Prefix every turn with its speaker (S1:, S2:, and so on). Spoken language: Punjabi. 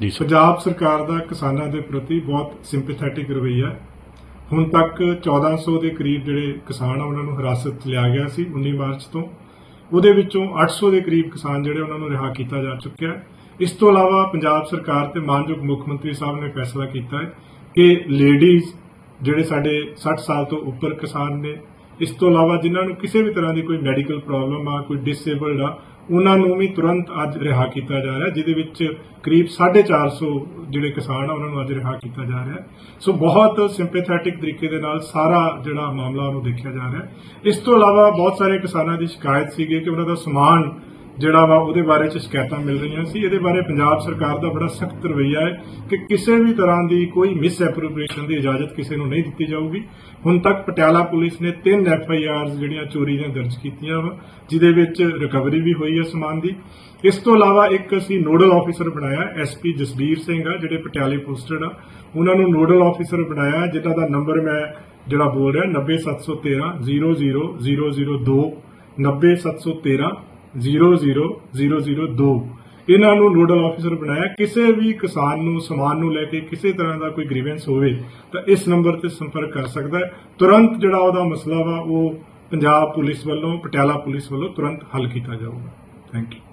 S1: ਜੀ, ਸਰ।
S2: ਪੰਜਾਬ ਸਰਕਾਰ ਦਾ ਕਿਸਾਨਾਂ ਦੇ ਪ੍ਰਤੀ ਬਹੁਤ ਸਿੰਪੈਥੈਟਿਕ ਰਵੱਈਆ ਹੁਣ ਤੱਕ 1400 ਦੇ ਕਰੀਬ ਜਿਹੜੇ ਕਿਸਾਨ ਆ, ਉਹਨਾਂ ਨੂੰ ਹਿਰਾਸਤ 'ਚ ਲਿਆ ਗਿਆ ਸੀ 19 ਮਾਰਚ ਤੋਂ। ਉਹਦੇ ਵਿੱਚੋਂ 800 ਦੇ ਕਰੀਬ ਕਿਸਾਨ ਜਿਹੜੇ ਉਹਨਾਂ ਨੂੰ ਰਿਹਾ ਕੀਤਾ ਜਾ ਚੁੱਕਿਆ ਇਸ ਤੋਂ ਇਲਾਵਾ ਪੰਜਾਬ ਸਰਕਾਰ ਤੇ ਮਾਨਯੋਗ ਮੁੱਖ ਮੰਤਰੀ ਸਾਹਿਬ ਨੇ ਫੈਸਲਾ ਕੀਤਾ ਹੈ ਕਿ ਲੇਡੀਜ਼ ਜਿਹੜੇ ਸਾਡੇ 60 ਸਾਲ ਤੋਂ ਉੱਪਰ ਕਿਸਾਨ ਨੇ, ਇਸ ਤੋਂ ਇਲਾਵਾ ਜਿਨ੍ਹਾਂ ਨੂੰ ਕਿਸੇ ਵੀ ਤਰ੍ਹਾਂ ਦੀ ਕੋਈ ਮੈਡੀਕਲ ਪ੍ਰੋਬਲਮ ਆ, ਕੋਈ ਡਿਸੇਬਲਡ ਆ ਉਹਨਾਂ ਨੂੰ ਵੀ ਤੁਰੰਤ ਅੱਜ ਰਿਹਾ ਕੀਤਾ ਜਾ ਰਿਹਾ, ਜਿਹਦੇ ਵਿੱਚ ਕਰੀਬ 450 ਜਿਹੜੇ ਕਿਸਾਨ ਆ, ਉਹਨਾਂ ਨੂੰ ਅੱਜ ਰਿਹਾ ਕੀਤਾ ਜਾ ਰਿਹਾ। ਸੋ ਬਹੁਤ ਸਿੰਪੈਥੈਟਿਕ ਤਰੀਕੇ ਦੇ ਨਾਲ ਸਾਰਾ ਜਿਹੜਾ ਮਾਮਲਾ ਉਹਨੂੰ ਦੇਖਿਆ ਜਾ ਰਿਹਾ। ਇਸ ਤੋਂ ਇਲਾਵਾ ਬਹੁਤ ਸਾਰੇ ਕਿਸਾਨਾਂ ਦੀ ਸ਼ਿਕਾਇਤ ਸੀਗੀ ਕਿ ਉਹਨਾਂ ਦਾ ਸਮਾਨ ਜਿਹੜਾ ਵਾ ਉਹਦੇ ਬਾਰੇ ਚ ਸ਼ਿਕਾਇਤਾਂ ਮਿਲ ਰਹੀਆਂ ਸੀ। ਇਹਦੇ ਬਾਰੇ ਪੰਜਾਬ ਸਰਕਾਰ ਦਾ ਬੜਾ ਸਖਤ ਰਵੱਈਆ ਹੈ ਕਿ ਕਿਸੇ ਵੀ ਤਰ੍ਹਾਂ ਦੀ ਕੋਈ ਮਿਸ ਐਪਰੋਪ੍ਰੀਏਸ਼ਨ ਦੀ ਇਜਾਜ਼ਤ ਕਿਸੇ ਨੂੰ ਨਹੀਂ ਦਿੱਤੀ ਜਾਊਗੀ। ਹੁਣ ਤੱਕ ਪਟਿਆਲਾ ਪੁਲਿਸ ਨੇ ਤਿੰਨ ਐਫ ਆਈ ਆਰਸ ਜਿਹੜੀਆਂ ਚੋਰੀ ਦੀਆਂ ਦਰਜ ਕੀਤੀਆਂ ਵਾ, ਜਿਹਦੇ ਵਿੱਚ ਰਿਕਵਰੀ ਵੀ ਹੋਈ ਹੈ ਸਮਾਨ ਦੀ। ਇਸ ਤੋਂ ਇਲਾਵਾ ਇੱਕ ਅਸੀਂ ਨੋਡਲ ਆਫੀਸਰ ਬਣਾਇਆ ਐਸਪੀ ਜਸਬੀਰ ਸਿੰਘ ਆ, ਜਿਹੜੇ ਪਟਿਆਲੇ ਪੋਸਟਡ ਆ। ਉਹਨਾਂ ਨੂੰ ਨੋਡਲ ਆਫੀਸਰ ਬਣਾਇਆ ਜਿਨ੍ਹਾਂ ਦਾ ਨੰਬਰ ਮੈਂ ਜਿਹੜਾ ਬੋਲ ਰਿਹਾ 90713 00002 90713 00002 ਇਹਨਾਂ ਨੂੰ ਨੋਡਲ ਆਫੀਸਰ ਬਣਾਇਆ। ਕਿਸੇ ਵੀ ਕਿਸਾਨ ਨੂੰ, ਸਮਾਨ ਨੂੰ ਲੈ ਕੇ ਕਿਸੇ ਤਰ੍ਹਾਂ ਦਾ ਕੋਈ ਗ੍ਰੀਵੈਂਸ ਹੋਵੇ, ਤਾਂ ਇਸ ਨੰਬਰ ਤੇ ਸੰਪਰਕ ਕਰ ਸਕਦਾ ਹੈ। ਤੁਰੰਤ ਜਿਹੜਾ ਉਹਦਾ ਮਸਲਾ ਵਾ, ਉਹ ਪੰਜਾਬ ਪੁਲਿਸ ਵੱਲੋਂ, ਪਟਿਆਲਾ ਪੁਲਿਸ ਵੱਲੋਂ ਤੁਰੰਤ ਹੱਲ ਕੀਤਾ ਜਾਊਗਾ। Thank you